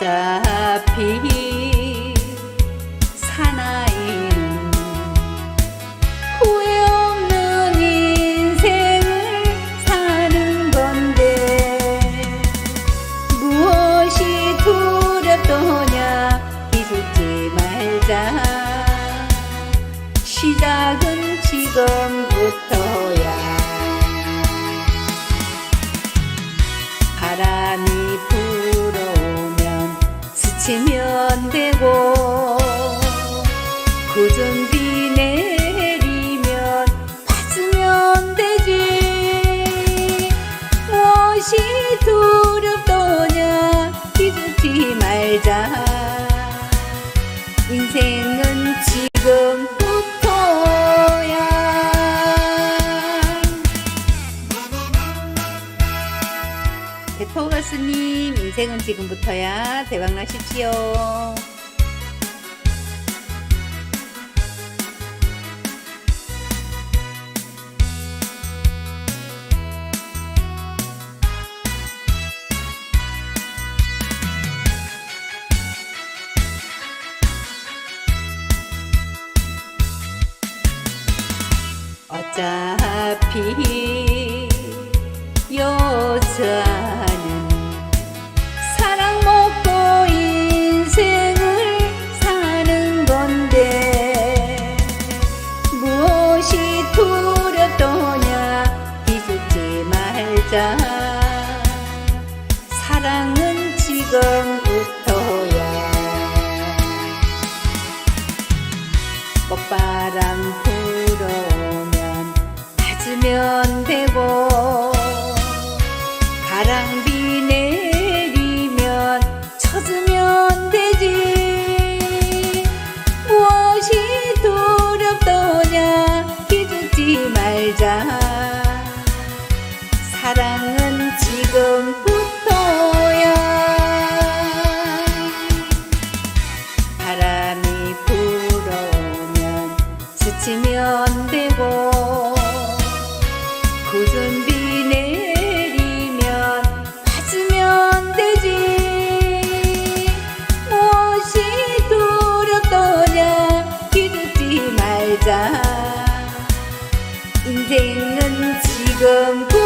어차피 사나이 후회 없는 인생을 사는 건데 무엇이 두렵더냐 기죽지 말자. 시작은 지금부터 되고 굳은 비 내리면 받으면 되지. 무엇이 두렵더냐 기죽지 말자. 인생은 지 대토 가수님 인생은 지금부터야 대박나십시오. 어차피 여자 말자. 사랑은 지금부터야. 꽃바람 불어오면 맞으면 지금부터야 바람이 불어오면 스치면 되고 굳은 비 내리면 맞으면 되지. 무엇이 두렵더냐 기죽지 말자. 인생은 지금부터